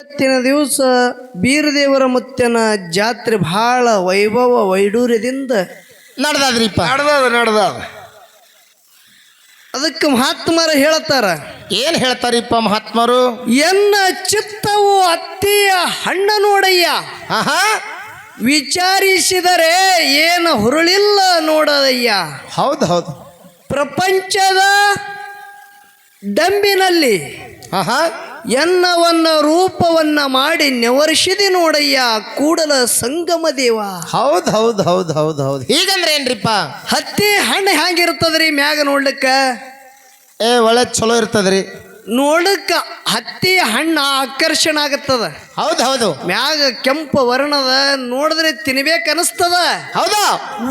ಇವತ್ತಿನ ದಿವಸ ಬೀರದೇವರ ಮುತ್ತನ ಜಾತ್ರೆ ಬಹಳ ವೈಭವ ವೈಡೂರ್ಯದಿಂದ ನಡ್ದಾದ್ರಿಪ್ಪ. ನಡೆದಾದ ನಡ್ದದ. ಅದಕ್ಕೆ ಮಹಾತ್ಮರ ಹೇಳತ್ತಾರ. ಏನ್ ಹೇಳ್ತಾರಿಪ್ಪ ಮಹಾತ್ಮರು? ಎನ್ನ ಚಿತ್ತವು ಅತ್ತಿಯ ಹಣ್ಣ ನೋಡಯ್ಯ. ಆಹಾ. ವಿಚಾರಿಸಿದರೆ ಏನು ಹುರುಳಿಲ್ಲ ನೋಡದಯ್ಯ ಹೌದು ಹೌದು. ಪ್ರಪಂಚದ ಡಂಬಿನಲ್ಲಿ ಆಹಾ. ಎನ್ನವನ್ನ ರೂಪವನ್ನ ಮಾಡಿ ನೆವರ್ಷಿದಿ ನೋಡಯ್ಯ ಕೂಡಲ ಸಂಗಮ ದೇವ. ಹೌದು ಹೌದು ಹೌದು ಹೌದು ಹೌದು. ಹೀಗಂದ್ರೆ ಏನ್ರಿಪ್ಪ? ಹತ್ತಿ ಹಣ್ಣು ಹ್ಯಾಂಗಿರ್ತದ್ರಿ ಮ್ಯಾಗ ನೋಡ್ಲಿಕ್ಕೆ? ಏ ಒಳ್ಳೆ ಚಲೋ ಇರ್ತದ್ರಿ. ನೋಡಕ್ಕ ಹತ್ತಿ ಹಣ್ಣು ಆಕರ್ಷಣ ಆಗತ್ತದ. ಹೌದು ಹೌದು. ಮ್ಯಾಗ ಕೆಂಪು ವರ್ಣದ ನೋಡಿದ್ರೆ ತಿನ್ಬೇಕು ಅನಿಸ್ತದ. ಹೌದು.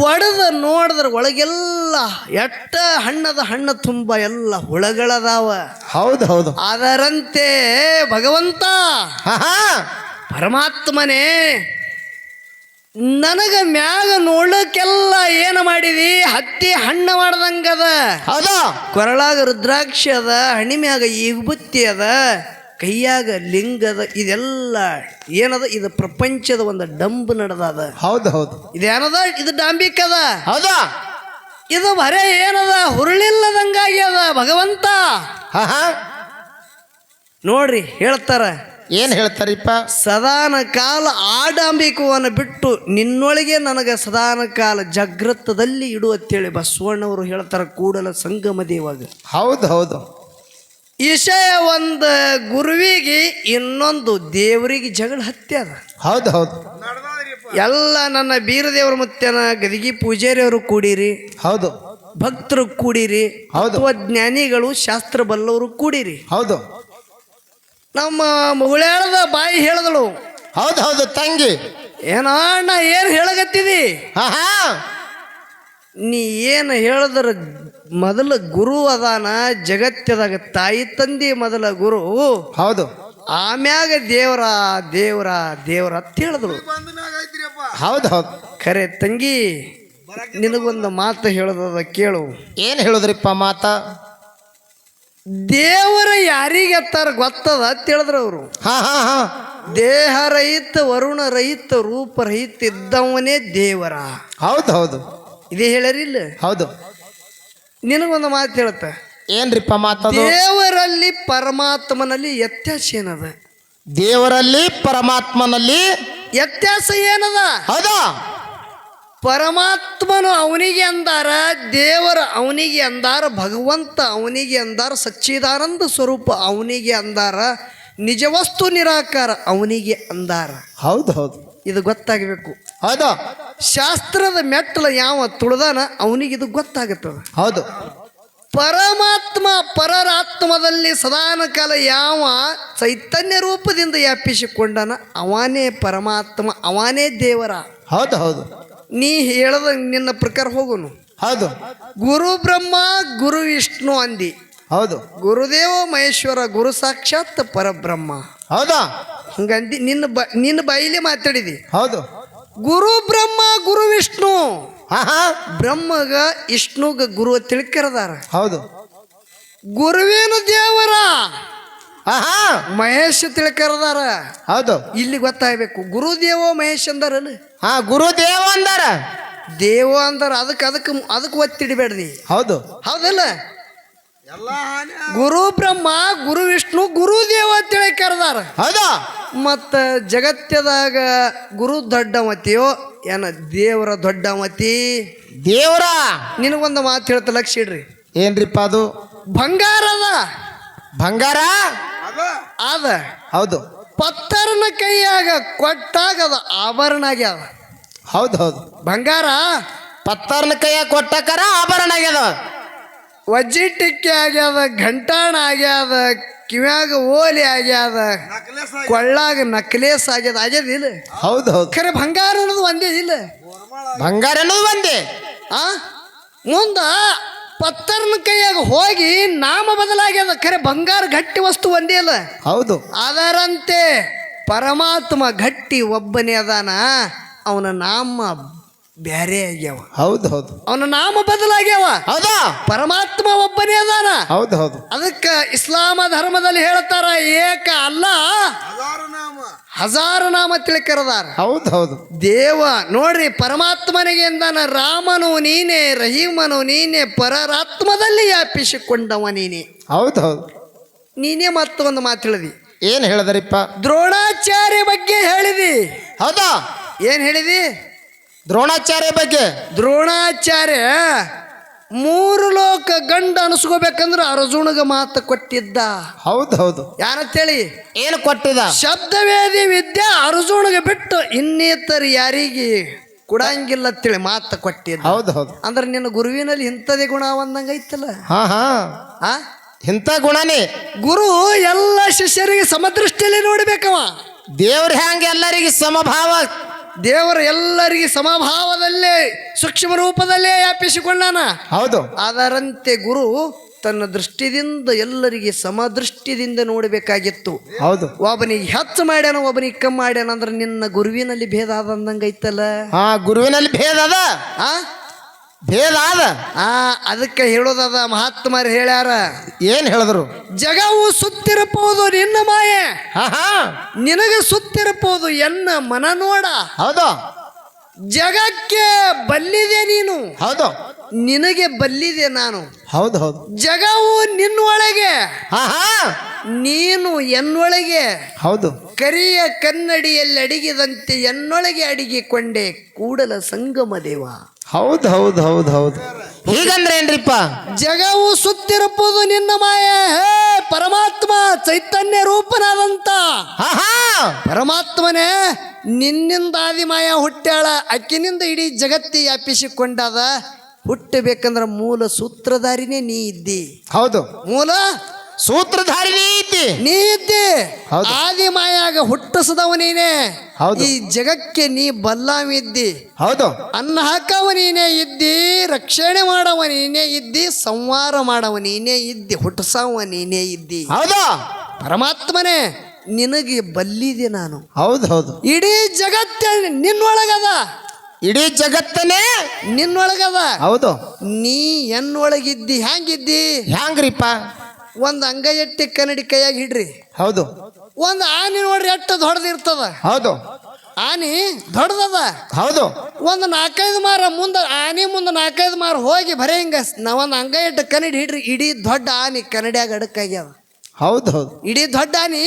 ಒಡೆದ ನೋಡಿದ್ರೆ ಒಳಗೆಲ್ಲ ಎಟ್ಟ ಹಣ್ಣದ ಹಣ್ಣು ತುಂಬ ಎಲ್ಲ ಹುಳಗಳದಾವ. ಹೌದು ಹೌದು. ಅದರಂತೆ ಭಗವಂತ ಪರಮಾತ್ಮನೇ ನನಗ ಮ್ಯಾಗ ನೋಡಕ್ಕೆಲ್ಲ ಏನು ಮಾಡಿದಿ? ಹತ್ತಿ ಹಣ್ಣು ಮಾಡ್ದಂಗದ ಅದ. ಕೊರಳಾಗ ರುದ್ರಾಕ್ಷಿ ಅದ ಹಣಿ ಮ್ಯಾಗ ಈಗುಬುತ್ತಿ ಅದ ಕೈಯಾಗ ಲಿಂಗದ ಇದೆಲ್ಲ ಏನದ? ಇದು ಪ್ರಪಂಚದ ಒಂದು ಡಂಬ್ ನಡೆದದ. ಹೌದು ಹೌದು. ಇದೇನದ? ಇದು ಡಾಂಬಿಕದ ಹೌದ? ಇದು ಬರೇ ಏನದ? ಹುರುಳಿಲ್ಲದಂಗಾಗಿ ಅದ ಭಗವಂತ. ನೋಡ್ರಿ ಹೇಳ್ತಾರ. ಏನ್ ಹೇಳ್ತಾರಿಪ್ಪ? ಸದಾನ ಕಾಲ ಆಡಂಬಿಕವನ್ನು ಬಿಟ್ಟು ನಿನ್ನೊಳಗೆ ನನಗೆ ಸದಾನ ಕಾಲ ಜಾಗೃತದಲ್ಲಿ ಇಡು ಅಂತೇಳಿ ಬಸವಣ್ಣವರು ಹೇಳ್ತಾರೆ ಕೂಡಲ ಸಂಗಮ ದೇವಾಗ. ಹೌದು ಹೌದು. ವಿಷಯ ಒಂದು ಗುರುವಿಗೆ ಇನ್ನೊಂದು ದೇವರಿಗೆ ಜಗಳ ಹತ್ಯದ ಹೌದು ಹೌದು. ಎಲ್ಲ ನನ್ನ ಬೀರದೇವರ ಮುತ್ತನ ಗದಿಗಿ ಪೂಜಾರಿಯವರು ಕೂಡಿರಿ ಹೌದು. ಭಕ್ತರು ಕೂಡಿರಿ ಹೌದು. ಜ್ಞಾನಿಗಳು ಶಾಸ್ತ್ರ ಬಲ್ಲವರು ಕೂಡಿರಿ. ಹೌದು. ನಮ್ಮ ಮುಗುಳ್ಯಾಳದ ಬಾಯಿ ಹೇಳಿದಳು. ಹೌದು ಹೌದು ತಂಗಿ. ಏನ ಅಣ್ಣ ಏನು ಹೇಳಗತ್ತಿದಿ ಆಹಾ. ನೀ ಏನು ಹೇಳಿದ್ರ ಮೊದಲ ಗುರು ಅದಾನ ಜಗತ್ತದಾಗ ತಾಯಿ ತಂದಿ ಮೊದಲ ಗುರು. ಹೌದು. ಆಮ್ಯಾಗ ದೇವರ ದೇವರ ದೇವರ ಅಂತ ಹೇಳಿದ್ರು ಹೌದು ಹೌದು. ಖರೆ ತಂಗಿ ನಿನಗೊಂದು ಮಾತು ಹೇಳೋದದ ಕೇಳು. ಏನು ಹೇಳುದ್ರಿಪ್ಪ ಮಾತ? ದೇವರ ಯಾರಿಗೆ ಎತ್ತಾರ ಗೊತ್ತದ ತಿಳಿದ್ರ ಅವರು. ಹಾ ಹಾ ಹಾ. ದೇಹ ರಹಿತ ವರುಣ ರಹಿತ ರೂಪ ರಹಿತ ಇದ್ದವನೇ ದೇವರ. ಹೌದು ಹೌದು ಇದೇ ಹೇಳರಿಲ್ಲ ಹೌದು. ನಿನಗೊಂದು ಮಾತು ಹೇಳುತ್ತ. ಏನ್ರಿಪ್ಪ ಮಾತು ದೇವರಲ್ಲಿ ಪರಮಾತ್ಮನಲ್ಲಿ ವ್ಯತ್ಯಾಸ ಏನದ? ದೇವರಲ್ಲಿ ಪರಮಾತ್ಮನಲ್ಲಿ ವ್ಯತ್ಯಾಸ ಏನದ? ಹೌದಾ? ಪರಮಾತ್ಮನು ಅವನಿಗೆ ಅಂದಾರ ದೇವರ ಅವನಿಗೆ ಅಂದಾರ ಭಗವಂತ ಅವನಿಗೆ ಅಂದಾರ ಸಚ್ಚಿದಾನಂದ ಸ್ವರೂಪ ಅವನಿಗೆ ಅಂದಾರ ನಿಜವಸ್ತು ನಿರಾಕಾರ ಅವನಿಗೆ ಅಂದಾರ. ಹೌದು ಹೌದು. ಇದು ಗೊತ್ತಾಗಬೇಕು. ಹೌದು. ಶಾಸ್ತ್ರದ ಮೆಟ್ಟಲು ಯಾವ ತುಳಿದಾನ ಅವನಿಗೆ ಇದು ಗೊತ್ತಾಗುತ್ತದೆ. ಹೌದು. ಪರಮಾತ್ಮ ಪರರಾತ್ಮದಲ್ಲಿ ಸದಾನ ಕಾಲ ಯಾವ ಚೈತನ್ಯ ರೂಪದಿಂದ ವ್ಯಾಪಿಸಿಕೊಂಡನ ಅವನೇ ಪರಮಾತ್ಮ ಅವನೇ ದೇವರ. ಹೌದು ಹೌದು. ನೀ ಹೇಳದ ನಿನ್ನ ಪ್ರಕಾರ ಹೋಗುನು. ಹೌದು. ಗುರು ಬ್ರಹ್ಮ ಗುರು ವಿಷ್ಣು ಅಂದಿ. ಹೌದು. ಗುರುದೇವ ಮಹೇಶ್ವರ ಗುರು ಸಾಕ್ಷಾತ್ ಪರಬ್ರಹ್ಮ. ಹೌದಾ? ಹಂಗಂದಿ ನಿನ್ನ ಬ ನಿನ್ನ ಬಾಯಿಲೆ ಮಾತಾಡಿದಿ. ಹೌದು. ಗುರು ಬ್ರಹ್ಮ ಗುರು ವಿಷ್ಣು. ಬ್ರಹ್ಮಗ ವಿಷ್ಣುಗ ಗುರು ತಿಳ್ಕರದಾರ. ಹೌದು. ಗುರುವೇನು ದೇವರ? ಹಾ ಹಾ ಮಹೇಶ್ ತಿಳ್ಕರದಾರ ಹೌದು. ಇಲ್ಲಿ ಗೊತ್ತಾಗಬೇಕು. ಗುರುದೇವ ಮಹೇಶ್ ಅಂದಾರಲ್ಲ. ಹಾ ಗುರುದೇವ ಅಂದಾರ. ದೇವ ಅಂದಾರ. ಅದಕ್ಕೆ ಅದಕ್ಕೆ ಅದಕ್ಕೆ ಒತ್ತಿಡಬೇಡ್ರಿ. ಹೌದು. ಹೌದಲ್ಲ? ಎಲ್ಲ ಹಾನಿ ಗುರು ಬ್ರಹ್ಮ ಗುರು ವಿಷ್ಣು ಗುರುದೇವ ಅಂತೇಳಿ ಕರೆದಾರ. ಹೌದಾ. ಮತ್ತ ಜಗತ್ತದಾಗ ಗುರು ದೊಡ್ಡಮತಿಯೋ ಏನ ದೇವರ ದೊಡ್ಡಮತಿ? ದೇವರ? ನಿನಗೊಂದು ಮಾತು ಹೇಳ್ತ ಲಕ್ಷ ಇಡ್ರಿ. ಏನ್ರಿಪ್ಪ ಅದು? ಬಂಗಾರದ ಬಂಗಾರ? ಅದ ಅದ. ಹೌದು. ಪತ್ತರನ ಕೈಯಾಗ ಕೊಟ್ಟಾಗ ಅದು ಆಭರಣ ಆಗ್ಯಾವ ಹೌದು ಹೌದು. ಬಂಗಾರ ಪತ್ತರ್ನ ಕೈಯಾಗ ಕೊಟ್ಟಕರ ಆಭರಣ ಆಗ್ಯದ ವಜ್ಜಿಟಿಕ್ಕೆ ಆಗ್ಯಾದ ಘಂಟಾಣ ಆಗ್ಯಾದ ಕಿವ್ಯಾಗ ಓಲಿ ಆಗ್ಯಾದ ನಕ್ಲೆಸ್ ಕೊಳ್ಳಾಗ ನಕ್ಲೇಸ್ ಆಗ್ಯದ ಆಗ್ಯದ ಇಲ್ಲ? ಹೌದು ಹೌದು. ಖರೆ ಬಂಗಾರ ಅನ್ನೋದು ಒಂದೇ ಇಲ್ಲ? ಬಂಗಾರ ಅನ್ನೋದು ಒಂದೇ? ಆ? ಮುಂದ ಪತ್ತರ್ನ ಕೈಯಾಗ ಹೋಗಿ ನಾಮ ಬದಲಾಗ್ಯದ ಖರೆ ಬಂಗಾರ ಗಟ್ಟಿ ವಸ್ತು ಒಂದೇ ಅಲ್ಲ? ಹೌದು. ಅದರಂತೆ ಪರಮಾತ್ಮ ಗಟ್ಟಿ ಒಬ್ಬನೇ ಅದಾನ. ಅವನ ನಾಮ ಬ್ಯಾರೆ ಆಗ್ಯಾವ. ಹೌದು ಹೌದು. ಅವನ ನಾಮ ಬದಲಾಗ್ಯಾವ. ಹೌದಾ? ಪರಮಾತ್ಮ ಒಬ್ಬನೇ ಅದಾನ. ಹೌದು ಹೌದು. ಅದಕ್ಕೆ ಇಸ್ಲಾಮ ಧರ್ಮದಲ್ಲಿ ಹೇಳ್ತಾರ ಏಕ ಅಲ್ಲ. ಹಜಾರು ನಾಮ. ಹಜಾರ ನಾಮ ತಿಳಿ ಕರೆದಾರ ಹೌದು ಹೌದು. ದೇವ ನೋಡ್ರಿ ಪರಮಾತ್ಮನಿಗೆ ಎಂದಾನ ರಾಮನು ನೀನೆ ರಹೀಮನು ನೀನೆ ಪರರಾತ್ಮದಲ್ಲಿ ವ್ಯಾಪಿಸಿಕೊಂಡವ ನೀನೆ. ಹೌದು ಹೌದು. ನೀನೇ ಮತ್ತೊಂದು ಮಾತು ಹೇಳಿದಿ. ಏನು ಹೇಳಿದ್ರಿಪ್ಪ? ದ್ರೋಣಾಚಾರ್ಯ ಬಗ್ಗೆ ಹೇಳಿದಿ. ಹೌದಾ? ಏನು ಹೇಳಿದಿ? ದ್ರೋಣಾಚಾರ್ಯ ಬಗ್ಗೆ. ದ್ರೋಣಾಚಾರ್ಯ ಮೂರು ಲೋಕ ಗಂಡ ಅನಿಸ್ಕೋಬೇಕಂದ್ರೆ ಅರ್ಜುನಗ ಮಾತು ಕೊಟ್ಟಿದ್ದ. ಹೌದು ಹೌದು ಯಾರಂತೇಳಿ? ಏನು ಕೊಟ್ಟಿದ? ಶಬ್ದವೇದಿ ವಿದ್ಯೆ ಅರ್ಜುನಗೆ ಬಿಟ್ಟು ಇನ್ನಿತರ ಯಾರಿಗೆ ಕೊಡಂಗಿಲ್ಲ ಅಂತೇಳಿ ಮಾತು ಕೊಟ್ಟಿದ್ದ. ಹೌದು ಹೌದು ಅಂದ್ರೆ ನಿನ್ನ ಗುರುವಿನಲ್ಲಿ ಇಂಥದೇ ಗುಣ ಒಂದಂಗ ಐತಲ್ಲ ಹಾ ಹಾ. ಆ? ಇಂಥ ಗುಣನೇ. ಗುರು ಎಲ್ಲ ಶಿಷ್ಯರಿಗೆ ಸಮದೃಷ್ಟಿಯಲ್ಲಿ ನೋಡ್ಬೇಕವ. ದೇವ್ರ ಹ್ಯಾಂಗ ಎಲ್ಲರಿಗೆ ಸಮಭಾವ ದೇವರು ಎಲ್ಲರಿಗೆ ಸಮಭಾವದಲ್ಲೇ ಸೂಕ್ಷ್ಮ ರೂಪದಲ್ಲೇ ವ್ಯಾಪಿಸಿಕೊಂಡಾನ ಹೌದು. ಅದರಂತೆ ಗುರು ತನ್ನ ದೃಷ್ಟಿದಿಂದ ಎಲ್ಲರಿಗೆ ಸಮದೃಷ್ಟಿದಿಂದ ನೋಡಬೇಕಾಗಿತ್ತು. ಹೌದು. ಒಬ್ಬನಿಗೆ ಹೆಚ್ಚು ಮಾಡ್ಯಾನ ಒಬ್ಬನಿಗೆ ಕಮ್ಮಿ ಮಾಡ್ಯಾನ ಅಂದ್ರೆ ನಿನ್ನ ಗುರುವಿನಲ್ಲಿ ಭೇದ ಆದಂದಂಗೈತಲ್ಲ? ಹಾ ಗುರುವಿನಲ್ಲಿ ಭೇದ ಅದ. ಆ? ಭೇದ ಅದ ಆ ಅದಕ್ಕೆ ಹೇಳೋದದ ಮಹಾತ್ಮರು ಹೇಳ್ಯಾರ ಏನ್ ಹೇಳಿದ್ರು? ಜಗವು ಸುತ್ತಿರಬಹುದು ನಿನ್ನ ಮಾಯೆ. ನಿನಗೆ ಸುತ್ತಿರಬಹುದು ಎನ್ನ ಮನ ನೋಡ. ಹೌದು. ಜಗಕ್ಕೆ ಬಲ್ಲಿದೆ ನೀನು. ಹೌದು. ನಿನಗೆ ಬಲ್ಲಿದೆ ನಾನು. ಹೌದು ಹೌದು. ಜಗವು ನಿನ್ನೊಳಗೆ. ನೀನು ಎನ್ನೊಳಗೆ. ಹೌದು. ಕರಿಯ ಕನ್ನಡಿಯಲ್ಲಿ ಅಡಿಗೆದಂತೆ ಎನ್ನೊಳಗೆ ಅಡಿಗೆಕೊಂಡೆ ಕೂಡಲ ಸಂಗಮ ದೇವ. ಹೌದು ಹೌದು ಹೌದು ಹೌದು. ಹೀಗಂದ್ರೆ ಏನ್ರಿಪ್ಪ ಜಗವು ಸುತ್ತಿರಬಹುದು ನಿನ್ನ ಮಾಯೆ ಹೇ ಪರಮಾತ್ಮ ಚೈತನ್ಯ ರೂಪನಾದಂತ. ಹಾ ಹಾ. ಪರಮಾತ್ಮನೇ ನಿನ್ನಿಂದ ಆದಿಮಾಯ ಹುಟ್ಟ್ಯಾಳ ಅಕ್ಕಿನಿಂದ ಇಡೀ ಜಗತ್ತಿ ವ್ಯಾಪಿಸಿಕೊಂಡಾದ. ಹುಟ್ಟಬೇಕಂದ್ರ ಮೂಲ ಸೂತ್ರಧಾರಿನೇ ನೀ ಇದ್ದಿ. ಹೌದು. ಮೂಲ ಸೂತ್ರಧಾರಿಣಿ ನೀತಿ. ನೀ ಇದ್ದಿ ಹೌದು. ಆದಿಮಾಯಾಗ ಹುಟ್ಟಿಸದವ ನೀನೇ ಹೌದು. ಈ ಜಗಕ್ಕೆ ನೀ ಬಲ್ಲಾವಿದ್ದಿ ಹೌದು. ಅನ್ನ ಹಾಕವ ನೀನೇ ಇದ್ದಿ ರಕ್ಷಣೆ ಮಾಡವ ನೀನೇ ಇದ್ದಿ ಸಂವಾರ ಮಾಡವ ನೀನೇ ಇದ್ದಿ ಹುಟ್ಟಿಸವ ನೀನೇ ಇದ್ದಿ. ಹೌದು. ಪರಮಾತ್ಮನೇ ನಿನಗೆ ಬಲ್ಲಿದೆ ನಾನು. ಹೌದು ಹೌದು. ಇಡೀ ಜಗತ್ತೇ ನಿನ್ನೊಳಗದ. ಇಡೀ ಜಗತ್ತನೇ ನಿನ್ನೊಳಗದ. ಹೌದು. ನೀ ಎನ್ನೊಳಗಿದ್ದಿ ಹ್ಯಾಂಗಿದ್ದಿ? ಹ್ಯಾಂಗ್ರಿಪ್ಪ? ಒಂದು ಅಂಗೈಯಟ್ಟಿ ಎಟ್ಟಿ ಕನ್ನಡಿ ಕೈಯಾಗಿ ಹಿಡ್ರಿ. ಹೌದು. ಒಂದು ಆನೆ ನೋಡ್ರಿ ಎಷ್ಟು ದೊಡ್ಡದಿರ್ತದ ಹೌದು. ಆನಿ ದೊಡ್ಡದದ ಹೌದು. ಒಂದು ನಾಲ್ಕೈದು ಮಾರ ಮುಂದೆ ಆನೆ ಮುಂದೆ ನಾಲ್ಕೈದು ಮಾರ ಹೋಗಿ ಬರೇ ಹಿಂಗ ನಾವ್ ಒಂದು ಅಂಗ ಇಟ್ಟು ಕನ್ನಡಿ ಹಿಡ್ರಿ ಇಡೀ ದೊಡ್ಡ ಆನೆ ಕನ್ನಡಿಯಾಗ ಅಡಕಾಗ್ಯದ ಹೌದು ಹೌದು. ಇಡೀ ದೊಡ್ಡ ಆನಿ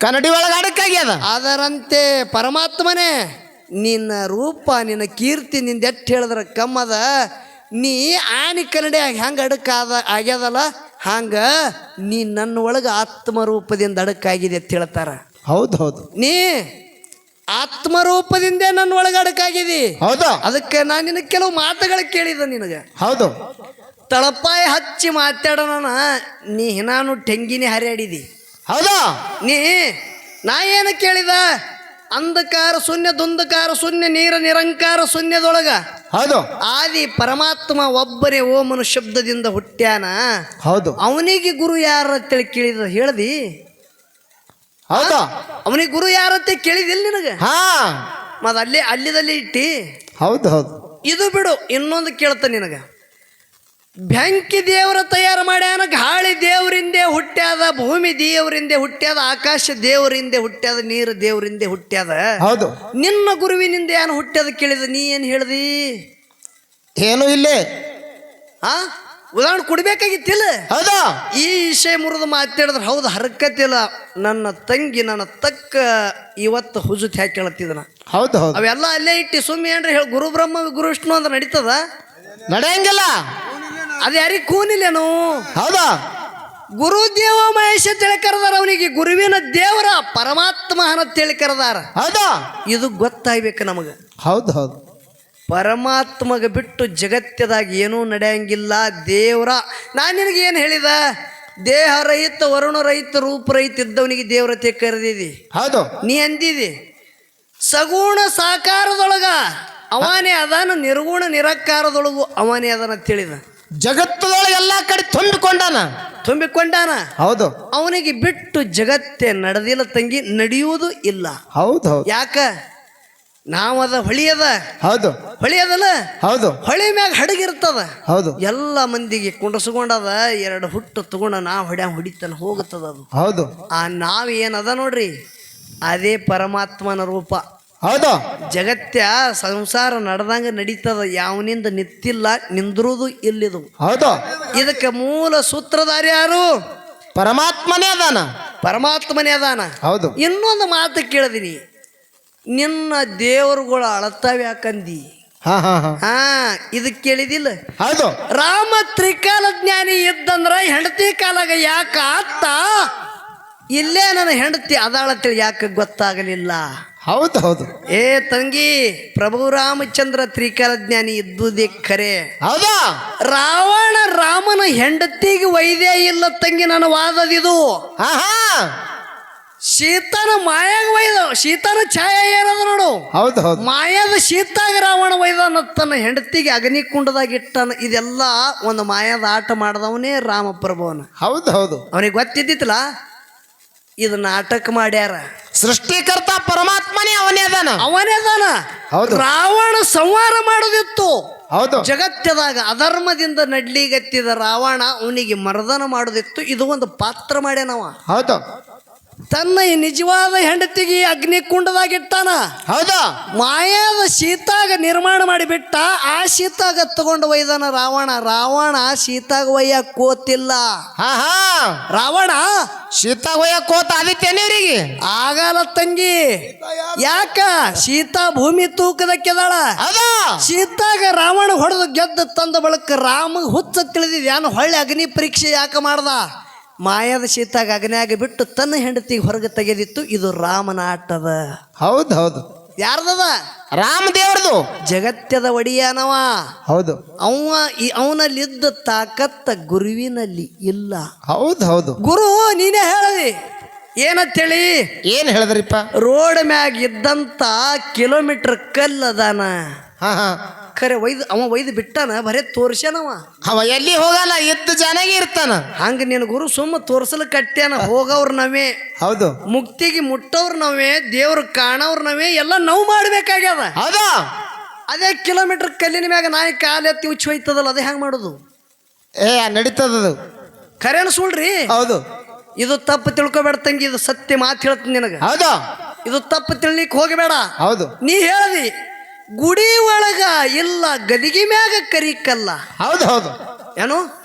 ಕನ್ನಡಿ ಒಳಗೆ ಅಡಕಾಗ್ಯದ ಅದರಂತೆ ಪರಮಾತ್ಮನೇ ನಿನ್ನ ರೂಪ ನಿನ್ನ ಕೀರ್ತಿ ನಿಂದ ಎಟ್ಟು ಹೇಳಿದ್ರ ಕಮ್ಮದ ನೀ ಆನಿ ಕನ್ನಡಿಯಾಗ ಹೆಂಗೆ ಅಡಕಾದ ಆಗ್ಯದಲ್ಲ? ಹಂಗ ನೀ ನನ್ನ ಒಳಗೆ ಆತ್ಮರೂಪದಿಂದ ಅಡಕಾಗಿದೆ ಅಂತ ಹೇಳ್ತಾರ. ಹೌದು ಹೌದು. ನೀ ಆತ್ಮರೂಪದಿಂದೇ ನನ್ನ ಒಳಗೆ ಅಡಕಾಗಿದಿ. ಹೌದು. ಅದಕ್ಕೆ ನಾನು ನಿನಗೆ ಕೆಲವು ಮಾತುಗಳು ಕೇಳಿದ ನಿನಗೆ. ಹೌದು. ತಳಪಾಯಿ ಹಚ್ಚಿ ಮಾತಾಡೋಣ ನೀ ಹಿನಾನು ಟೆಂಗಿನಿ ಹರಿಯಾಡಿದಿ ಹೌದಾ? ನೀ ನಾ ಏನು ಕೇಳಿದ? ಅಂಧಕಾರ ಶೂನ್ಯ ದುಂದಕಾರ ಶೂನ್ಯ ನೀರ ನಿರಂಕಾರ ಶೂನ್ಯದೊಳಗ ಹೌದು. ಆದಿ ಪರಮಾತ್ಮ ಒಬ್ಬರೇ ಓಮನು ಶಬ್ದದಿಂದ ಹುಟ್ಟ್ಯಾನ? ಹೌದು. ಅವನಿಗೆ ಗುರು ಯಾರ ಅಂತೇಳಿ ಕೇಳಿದ ಹೇಳ್ದಿ? ಹೌದು. ಅವನಿಗೆ ಗುರು ಯಾರಂತ ಕೇಳಿದಿಲ್ಲ ನಿನಗೆ? ಹಾ. ಅಲ್ಲಿ ಅಲ್ಲೇ ಅಲ್ಲಿದಲ್ಲಿ ಇಟ್ಟಿ? ಹೌದು ಹೌದು. ಇದು ಬಿಡು ಇನ್ನೊಂದು ಕೇಳ್ತ ನಿನಗ. ಬೆಂಕಿ ದೇವರ ತಯಾರು ಮಾಡ್ಯಾನ ಗಾಳಿ ದೇವರಿಂದೇ ಹುಟ್ಟ್ಯಾದ ಭೂಮಿ ದೇವರಿಂದೇ ಹುಟ್ಟ್ಯಾದ ಆಕಾಶ ದೇವರಿಂದೇ ಹುಟ್ಟ್ಯಾದ ನೀರು ದೇವರಿಂದೇ ಹುಟ್ಟ್ಯಾದ. ಹೌದು. ನಿನ್ನ ಗುರುವಿನಿಂದ ಏನು ಹುಟ್ಟ್ಯಾದ ಕೇಳಿದ ನೀ ಏನು ಹೇಳ್ದಿ? ಏನು ಇಲ್ಲೇ. ಆ? ಉದಾಹರಣೆ ಕೊಡ್ಬೇಕಾಗಿತ್ತಿಲ್ಲ? ಹೌದಾ? ಈ ವಿಷಯ ಮುರಿದು ಮಾತಾಡಿದ್ರೆ ಹೌದು ಹರಕತ್ತಿಲ್ಲ ನನ್ನ ತಂಗಿ ನನ್ನ ತಕ್ಕ ಇವತ್ತು ಹುಜುತ್ ಹಾಕಿ ಕೇಳತ್ತಿದನ. ಹೌದು ಹೌದು. ಅವೆಲ್ಲ ಅಲ್ಲೇ ಇಟ್ಟು ಸುಮ್ಮನೆ ಏನ್ರಿ ಹೇಳಿ ಗುರು ಬ್ರಹ್ಮ ಗುರು ವಿಷ್ಣು ಅಂದ್ರೆ ನಡೀತದ? ನಡೆಯಂಗಿಲ್ಲ. ಅದು ಯಾರಿಗೆ ಕೂನಿಲ್ಲೇನು? ಹೌದಾ? ಗುರುದೇವ ಮಹೇಶ ತಿಳಿ ಕರೆದಾರ ಅವನಿಗೆ. ಗುರುವಿನ ದೇವರ ಪರಮಾತ್ಮ ಅಂತೇಳಿ ಕರೆದಾರ. ಹೌದಾ? ಇದು ಗೊತ್ತಾಗ್ಬೇಕು ನಮಗೆ. ಹೌದು ಹೌದು. ಪರಮಾತ್ಮಗ ಬಿಟ್ಟು ಜಗತ್ತದಾಗ ಏನೂ ನಡೆಯಂಗಿಲ್ಲ. ದೇವರ ನಾನು ನಿನಗೆ ಏನು ಹೇಳಿದ? ದೇಹ ರಹಿತ ವರುಣ ರಹಿತ ರೂಪ ರಹಿತ ಇದ್ದವನಿಗೆ ದೇವರತೆ ಕರೆದಿದಿ. ಹೌದು. ನೀ ಅಂದಿದಿ. ಸಗುಣ ಸಾಕಾರದೊಳಗ ಅವನೇ ಅದಾನ ನಿರ್ಗುಣ ನಿರಾಕಾರದೊಳಗು ಅವನೇ ಅದನ್ನ ತಿಳಿದ ಜಗತ್ತದೊಳಗೆ ಎಲ್ಲಾ ಕಡೆ ತುಂಬಿಕೊಂಡಾನ? ತುಂಬಿಕೊಂಡಾನ? ಹೌದು. ಅವನಿಗೆ ಬಿಟ್ಟು ಜಗತ್ತೇ ನಡೆದಿಲ್ಲ ತಂಗಿ ನಡೆಯುವುದು ಇಲ್ಲ. ಹೌದು ಹೌದು. ಯಾಕ? ನಾವದ ಹೊಳಿಯದ ಹೌದು. ಹೊಳಿಯದಲ್ಲ ಹೌದು. ಹೊಳಿ ಮ್ಯಾಗ ಹಡಗಿರ್ತದ. ಹೌದು. ಎಲ್ಲ ಮಂದಿಗೆ ಕುಂಡಸ್ಕೊಂಡದ ಎರಡು ಹುಟ್ಟು ತಗೊಂಡ ನಾವು ಹೊಡ್ಯ ಹೊಡಿತಾನ ಹೋಗುತ್ತದ ಅದು. ಹೌದು. ಆ ನಾವ್ ಏನದ ನೋಡ್ರಿ? ಅದೇ ಪರಮಾತ್ಮನ ರೂಪ. ಹೌದು. ಜಗತ್ಯ ಸಂಸಾರ ನಡೆದಂಗ ನಡೀತದ ಯಾವನಿಂದ ನಿತ್ತಿಲ್ಲ ನಿಂದ್ರುದು ಇಲ್ಲಿದು. ಹೌದು. ಇದಕ್ಕೆ ಮೂಲ ಸೂತ್ರಧಾರಿ ಯಾರು? ಪರಮಾತ್ಮನೇ ಅದಾನ. ಪರಮಾತ್ಮನೇ ಅದಾನ. ಹೌದು. ಇನ್ನೊಂದು ಮಾತು ಕೇಳಿದೀನಿ. ನಿನ್ನ ದೇವರುಗಳು ಅಳತಾವೆ ಯಾಕಂದಿ? ಹಾ ಹಾ ಹಾ. ಹಾ ಇದು ಕೇಳಿದಿಲ್ಲ? ಹೌದು. ರಾಮ ತ್ರಿಕಾಲ ಜ್ಞಾನಿ ಇದ್ದಂದ್ರ ಹೆಂಡತಿ ಕಾಲಾಗ ಯಾಕ ಆತ? ಇಲ್ಲೇ ನನ್ನ ಹೆಂಡತಿ ಅದಾಳತ್ತೇಳಿ ಯಾಕೆ ಗೊತ್ತಾಗಲಿಲ್ಲ? ಹೌದು ಹೌದು. ಏ ತಂಗಿ ಪ್ರಭು ರಾಮಚಂದ್ರ ತ್ರಿಕಾಲ ಜ್ಞಾನಿ ಇದ್ದುದೇ ಖರೆ. ಹೌದಾ? ರಾವಣ ರಾಮನ ಹೆಂಡತಿಗೆ ವೈದ್ಯ ಇಲ್ಲ ತಂಗಿ ನನ್ನ ವಾದದಿದು ಶೀತನ ಮಾಯಾಗ ವೈದ ಶೀತನ ಛಾಯ ಏನದ ನೋಡು. ಹೌದು ಹೌದು. ಮಾಯಾದ ಶೀತಾಗ ರಾವಣ ವೈದ ತನ್ನ ಹೆಂಡತಿಗೆ ಅಗ್ನಿ ಇಟ್ಟನ. ಇದೆಲ್ಲ ಒಂದು ಮಾಯದ ಆಟ ಮಾಡಿದವನೇ ರಾಮಪ್ರಭುವನ ಹೌದು ಹೌದು. ಅವನಿಗೆ ಗೊತ್ತಿದ್ದಿತ್ತಲ್ಲ? ಇದು ನಾಟಕ ಮಾಡ್ಯಾರ. ಸೃಷ್ಟಿಕರ್ತ ಪರಮಾತ್ಮನೇ ಅವನೇ ಅದಾನ. ಅವನೇ ಅದಾನ. ಹೌದು. ರಾವಣ ಸಂಹಾರ ಮಾಡೋದಿತ್ತು. ಹೌದು. ಜಗತ್ತದಾಗ ಅಧರ್ಮದಿಂದ ನಡ್ಲಿಗತ್ತಿದ ರಾವಣ ಅವನಿಗೆ ಮರ್ದನ ಮಾಡೋದಿತ್ತು. ಇದು ಒಂದು ಪಾತ್ರ ಮಾಡ್ಯಾನವ. ಹೌದು. ತನ್ನ ಈ ನಿಜವಾದ ಹೆಂಡತಿಗೆ ಅಗ್ನಿಕುಂಡದಾಗ ಕುಂಡದಾಗಿಟ್ಟಾನ ಹೌದಾ? ಮಾಯಾದ ಶೀತಾಗ ನಿರ್ಮಾಣ ಮಾಡಿಬಿಟ್ಟ ಆ ಶೀತಾಗ ತಗೊಂಡು ಒಯ್ದಾನ ರಾವಣ. ರಾವಣ ಶೀತಾಗ ಒಯ್ಯ ಕೋತಿಲ್ಲ. ಹಾ ಹಾ ರಾವಣ? ಸೀತಾ ಒಯ್ಯ ಕೋತ ಆದಿತ್ಯನಿವರಿಗೆ ಆಗಲ್ಲ ತಂಗಿ. ಯಾಕ? ಸೀತಾ ಭೂಮಿ ತೂಕದಕ್ಕೆದಾಳ ಹೌದು? ಸೀತಾಗ ರಾವಣ ಹೊಡೆದು ಗೆದ್ದು ತಂದ ಬಳಕ ರಾಮ ಹುಚ್ಚ ತಿಳಿದಿದ್ಯಾನು ಹೊಳ್ಳಿ ಅಗ್ನಿ ಪರೀಕ್ಷೆ ಯಾಕೆ ಮಾಡ್ದ? ಮಾಯಾದ ಸೀತಾಗ ಅಗ್ನ್ಯಾಗ ಬಿಟ್ಟು ತನ್ನ ಹೆಂಡತಿಗೆ ಹೊರಗೆ ತೆಗೆದಿತ್ತು ಇದು ರಾಮನ ಆಟದ ಹೌದು ಹೌದು. ಯಾರ್ದದ? ರಾಮ ದೇವರದು ಜಗತ್ಯದ ಒಡಿಯಾನವ. ಹೌದು. ಅವ ಅವನಲ್ಲಿದ್ದ ತಾಕತ್ತ ಗುರುವಿನಲ್ಲಿ ಇಲ್ಲ. ಹೌದು ಹೌದು. ಗುರು ನೀನೇ ಹೇಳಿ ಏನಂತೇಳಿ? ಏನ್ ಹೇಳಿದ್ರಿಪ್ಪ? ರೋಡ್ ಮ್ಯಾಗ ಇದ್ದಂತ ಕಿಲೋಮೀಟರ್ ಕಲ್ಲದಾನ. ಹಾ ಹಾ. ಖರೆ ಒಯ್ದು ಅವ ಒಯ್ದು ಬಿಟ್ಟಾನ ಬರೇ ತೋರ್ಸ್ಯಾನವ. ಅವ ಎಲ್ಲಿ ಹೋಗಲ್ಲ ಇದ್ದ ಜನಾಗಿ ಇರ್ತಾನ. ಹಂಗ ನಿನ್ನ ಗುರು ಸುಮ್ಮ ತೋರ್ಸಲು ಕಟ್ಟ್ಯಾನ ಹೋಗವ್ರ ನಾವೇ ಹೌದು. ಮುಕ್ತಿಗೆ ಮುಟ್ಟವ್ರು ನವೇ ದೇವ್ರ ಕಾಣವ್ರ ನಾವೇ ಎಲ್ಲ ನೋವು ಮಾಡ್ಬೇಕಾಗ್ಯದ. ಹೌದಾ? ಅದೇ ಕಿಲೋಮೀಟರ್ ಕಲ್ಲಿನ ಮ್ಯಾಗ ನಾಯಿ ಕಾಲೆತ್ತಿ ಉಚ್ಚ ಹೋಯ್ತದಲ್ಲ ಅದೇ ಹೆಂಗ್ ಮಾಡೋದು? ಏ ನಡೀತದದು. ಖರೇನ ಸುಳ್ರಿ? ಹೌದು. ಇದು ತಪ್ಪು ತಿಳ್ಕೊಬೇಡ ತಂಗಿ ಇದು ಸತ್ಯ ಮಾತು ಹೇಳ್ತೀನಿ ನಿನಗ. ಹೌದಾ. ಇದು ತಪ್ಪು ತಿಳ್ಲಿಕ್ಕೆ ಹೋಗಬೇಡ. ಹೌದು. ನೀ ಹೇಳ್ದಿ ಗುಡಿ ಒಳಗ ಇಲ್ಲ ಗದಿಗೆ ಮ್ಯಾಗ ಕರಿಕಲ್ಲ. ಹೌದು ಹೌದು. ಏನು?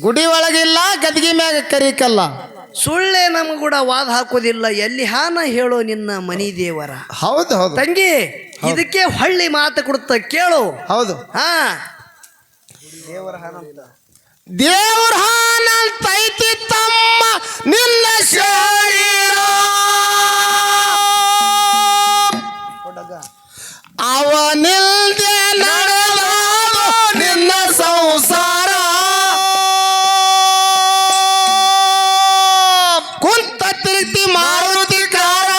ಗುಡಿ ಒಳಗಿಲ್ಲ ಗದ್ಗಿ ಮ್ಯಾಗ ಕರಿಕಲ್ಲ. ಸುಳ್ಳೆ ನಮ್ ಕೂಡ ವಾದ ಹಾಕೋದಿಲ್ಲ. ಎಲ್ಲಿ ಹಾನ ಹೇಳೋ ನಿನ್ನ ಮನಿ ದೇವರ. ಹೌದು ಹೌದು. ತಂಗಿ ಇದಕ್ಕೆ ಹೊಳ್ಳಿ ಮಾತು ಕೊಡುತ್ತ ಕೇಳು. ಹೌದು. ಹಾ. ದೇವ್ರ ಹಾನಂತೈತಿ ತಮ್ಮ ನಿನ್ನ ಶರೀರ. ಅವನಿಲ್ದೆ ನಡೆದಾದು ನಿನ್ನ ಸಂಸಾರ. ಕುಂತ ತಿರುಗಿ ಮಾರುತಿ ಕಾರ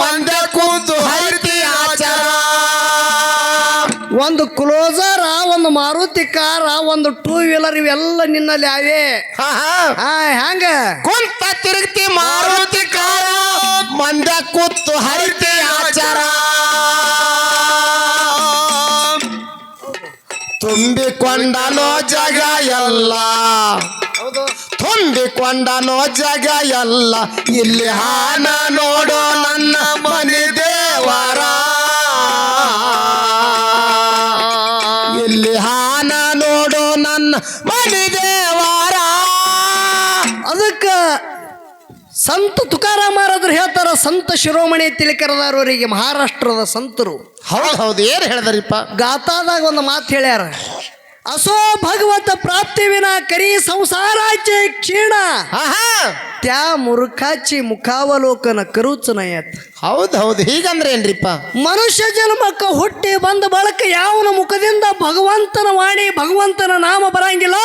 ಮಂದೆ ಕೂತು ಹರಿತಿ ಆಚಾರ. ಒಂದು ಕ್ಲೋಸರ್ ಒಂದು ಮಾರುತಿ ಕಾರ ಒಂದು ಟೂ ವೀಲರ್ ಇವೆಲ್ಲ ನಿನ್ನಲ್ಲಿ ಅವೇ ಹ್ಯಾಂಗ? ಕುಂತ ತಿರುಗ್ತಿ ಮಾರುತಿ ಕಾರ ಮಂದೆ ಕೂತು ಹರಿತಿ ತುಂಬಿಕೊಂಡನೋ ಜಗ ಎಲ್ಲ. ತುಂಬಿಕೊಂಡನೋ ಜಗ ಎಲ್ಲ. ಇಲ್ಲಿ ಹಾನ ನೋಡೋ ನನ್ನ ಮನೆ ದೇವರ. ಇಲ್ಲಿ ಹಾನ ನೋಡೋ ನನ್ನ ಮನೆ ಸಂತ ತುಕಾರಾಮರಾದ್ರು ಹೇಳ್ತಾರ ಸಂತ ಶಿರೋಮಣಿ ತಿಲಕರದಾರವರಿಗೆ ಮಹಾರಾಷ್ಟ್ರದ ಸಂತರು. ಹೌದು ಹೌದು ಏನು ಹೇಳಿದಾರಿಪ್ಪ? ಗಾತಾದಾಗ ಒಂದು ಮಾತು ಹೇಳ್ಯಾರ. ಅಸೋ ಭಗವಂತ ಪ್ರಾಪ್ತಿ ವಿನ ಕರಿ ಸಂಸಾರಾಚೆ ಕ್ಷೀಣ ಆಹಾ. ತ್ಯಾ ಮುರುಖಾಚಿ ಮುಖಾವಲೋಕನ ಕರುಚನಯತ್ ಹೌದು ಹೌದು. ಹೀಗಂದ್ರೆ ಏನ್ರಿಪ್ಪ? ಮನುಷ್ಯ ಜನ್ಮಕ್ಕ ಹುಟ್ಟಿ ಬಂದ ಬಳಕ ಯಾವನ ಮುಖದಿಂದ ಭಗವಂತನ ವಾಣಿ ಭಗವಂತನ ನಾಮ ಬರಂಗಿಲ್ಲ?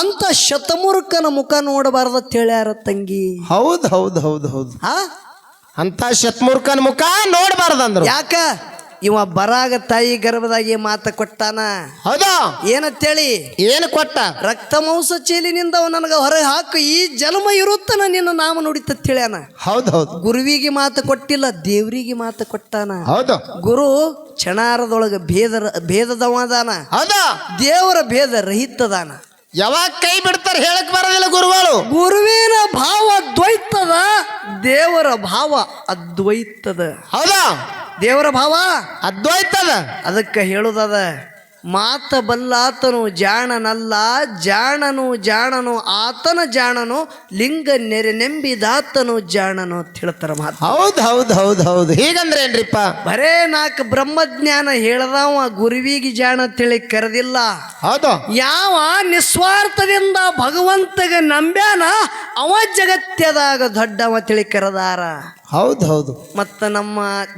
ಅಂತ ಶತಮುರುಖನ ಮುಖ ನೋಡಬಾರದ ಹೇಳ್ಯಾರ ತಂಗಿ. ಹೌದು ಹೌದು ಹೌದು ಹೌದು. ಹಾ ಅಂತ ಶತ್ಮೂರ್ಖನ ಮುಖ ನೋಡಬಾರ್ದಂದ್ರು. ಯಾಕ? ಇವ ಬರಾಗ ತಾಯಿ ಗರ್ಭದಾಗಿ ಮಾತ ಕೊಟ್ಟಾನ? ಹೌದಾ? ಏನಂತೇಳಿ? ಏನು ಕೊಟ್ಟ? ರಕ್ತ ಮಾಂಸ ಚೇಲಿನಿಂದ ನನಗ ಹೊರಗೆ ಹಾಕು ಈ ಜನ್ಮ ಇರುತ್ತನ ನಿನ್ನ ನಾಮ ನುಡಿತ ಹೇಳ್ಯಾನ ಹೌದು ಹೌದು. ಗುರುವಿಗೆ ಮಾತು ಕೊಟ್ಟಿಲ್ಲ ದೇವ್ರಿಗೆ ಮಾತು ಕೊಟ್ಟಾನ. ಹೌದು. ಗುರು ಚಣಾರದೊಳಗೆ ಭೇದ ಭೇದದವದಾನ ಹೌದಾ? ದೇವರ ಭೇದ ರಹಿತದಾನ. ಯಾವಾಗ ಕೈ ಬಿಡ್ತಾರೆ ಹೇಳಕ್ ಬರೋದಿಲ್ಲ ಗುರುಗಳು. ಗುರುವಿನ ಭಾವ ದ್ವೈತದ ದೇವರ ಭಾವ ಅದ್ವೈತದ. ಹೌದಾ? ದೇವರ ಭಾವ ಅದ್ವೈತದ. ಅದಕ್ಕೆ ಹೇಳುದದ. ಮಾತ ಬಲ್ಲಾತನು ಜಾಣನಲ್ಲ ಜಾಣನು ಜಾಣನು ಆತನ ಜಾಣನು ಲಿಂಗ ನೆರೆ ನೆಂಬಿದಾತನು ಜಾಣನು ಅಂತ ಹೇಳ್ತಾರ ಮಾತು ಹೌದು ಹೌದು ಹೌದು ಹೌದು. ಹೀಗಂದ್ರೆ ಏನ್ರಿಪ್ಪ? ಬರೇ ನಾಲ್ಕು ಬ್ರಹ್ಮಜ್ಞಾನ ಹೇಳ್ದವ ಗುರುವಿಗೆ ಜಾಣ ತಿಳಿ ಕರೆದಿಲ್ಲ. ಹೌದು. ಯಾವ ನಿಸ್ವಾರ್ಥದಿಂದ ಭಗವಂತಗೆ ನಂಬ್ಯಾನ ಅವ ಜಗತ್ಯದಾಗ ದೊಡ್ಡವ ತಿಳಿ ಕರೆದಾರ. ಹೌದ್ ಹೌದು. ಮತ್ತ ನಮ್ಮ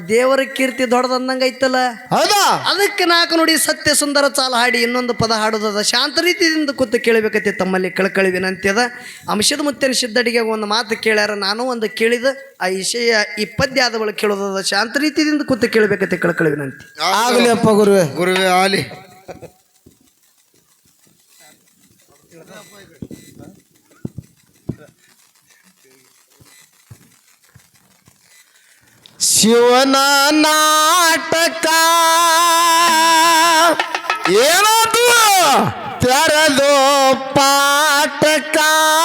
ದೇವರ ಕೀರ್ತಿ ದೊಡ್ಡದಂದಂಗ ಐತಲ್ಲ? ಹೌದಾ? ಅದಕ್ಕೆ ನಾಲ್ಕು ನೋಡಿ ಸತ್ಯ ಸುಂದರ ಚಾಲ ಹಾಡಿ ಇನ್ನೊಂದು ಪದ ಹಾಡುದದ ಶಾಂತ ರೀತಿಯಿಂದ ಕೂತು ಕೇಳಬೇಕೈತಿ ತಮ್ಮಲ್ಲಿ ಕಳ್ಕಳಿ ವಿನಂತಿ ಅದ. ಅಂಶದ ಮುತ್ತಿನ ಸಿದ್ಧಡಿಗೆ ಒಂದು ಮಾತು ಕೇಳ್ಯಾರ. ನಾನು ಒಂದು ಕೇಳಿದ ಆ ವಿಷಯ ಈ ಪದ್ಯ ಆದ ಬಳಿಕ ಕೇಳೋದದ ಶಾಂತ ರೀತಿಯಿಂದ ಕೂತು ಕೇಳಬೇಕೈತಿ ಕಳ್ಕಳಿ ವಿನಂತಿ. ಆಗ್ಲಿ ಅಪ್ಪ ಗುರುವೆ. ಗುರುವೆ ಆಲಿ ಶಿವನ ನಾಟಕ. ಏನದು? ತೆರೆದು ಪಾಠಕ.